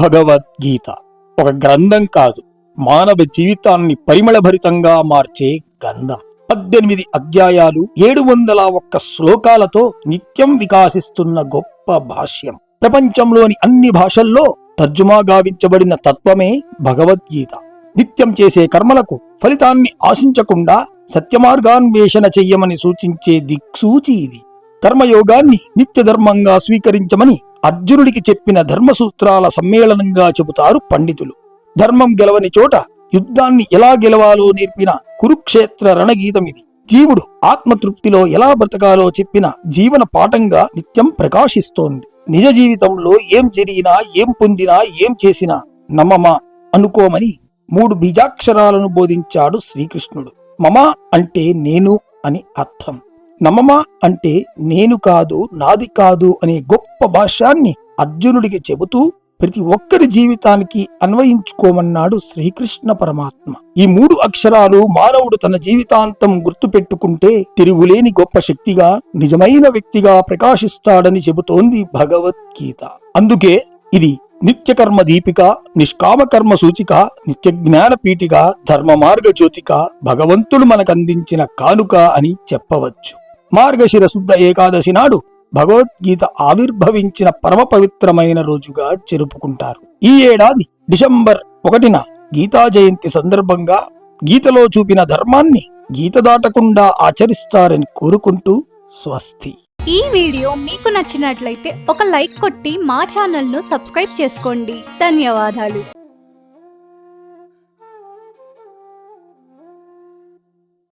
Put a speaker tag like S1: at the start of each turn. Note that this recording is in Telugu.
S1: భగవద్గీత. ఒక గ్రంథం కాదు మానవ జీవితాన్ని పరిమళభరితంగా మార్చే గంధం పద్దెనిమిది అధ్యాయాలు ఏడు వందల ఒక్క శ్లోకాలతో నిత్యం వికాసిస్తున్న గొప్ప భాష్యం. ప్రపంచంలోని అన్ని భాషల్లో తర్జుమా గావించబడిన తత్వమే భగవద్గీత. నిత్యం చేసే కర్మలకు ఫలితాన్ని ఆశించకుండా సత్యమార్గాన్వేషణ చెయ్యమని సూచించే దిక్సూచి ఇది. కర్మయోగాన్ని నిత్యధర్మంగా స్వీకరించమని అర్జునుడికి చెప్పిన ధర్మసూత్రాల సమ్మేళనంగా చెబుతారు పండితులు. ధర్మం గెలవని చోట యుద్ధాన్ని ఎలా గెలవాలో నేర్పిన కురుక్షేత్ర రణగీతం ఇది జీవుడు ఆత్మతృప్తిలో ఎలా బ్రతకాలో చెప్పిన జీవన పాఠంగా నిత్యం ప్రకాశిస్తోంది. నిజ జీవితంలో ఏం జరిగినా ఏం పొందినా ఏం చేసినా నమ్మమా అనుకోమని మూడు బీజాక్షరాలను బోధించాడు శ్రీకృష్ణుడు. మమ అంటే నేను అని అర్థం. నమమా అంటే నేను కాదు నాది కాదు అనే గొప్ప భాష్యాన్ని అర్జునుడికి చెబుతూ ప్రతి ఒక్కరి జీవితానికి అన్వయించుకోమన్నాడు శ్రీకృష్ణ పరమాత్మ. ఈ మూడు అక్షరాలు మానవుడు తన జీవితాంతం గుర్తుపెట్టుకుంటే తిరుగులేని గొప్ప శక్తిగా నిజమైన వ్యక్తిగా ప్రకాశిస్తాడని చెబుతోంది భగవద్గీత. అందుకే ఇది నిత్యకర్మ దీపిక నిష్కామ కర్మ సూచిక నిత్య జ్ఞాన పీఠిక ధర్మ మార్గ జ్యోతిక భగవంతుడు మనకందించిన కానుక అని చెప్పవచ్చు. మార్గశిర శుద్ధ ఏకాదశి నాడు భగవద్గీత ఆవిర్భవించిన పరమ పవిత్రమైన రోజుగా జరుపుకుంటారు. ఈ ఏడాది డిసెంబర్ ఒకటిన గీతా జయంతి సందర్భంగా గీతలో చూపిన ధర్మాన్ని గీత దాటకుండా ఆచరిస్తారని కోరుకుంటూ స్వస్తి.
S2: ఈ వీడియో మీకు నచ్చినట్లయితే ఒక లైక్ కొట్టి మా ఛానల్ను సబ్స్క్రైబ్ చేసుకోండి. ధన్యవాదాలు.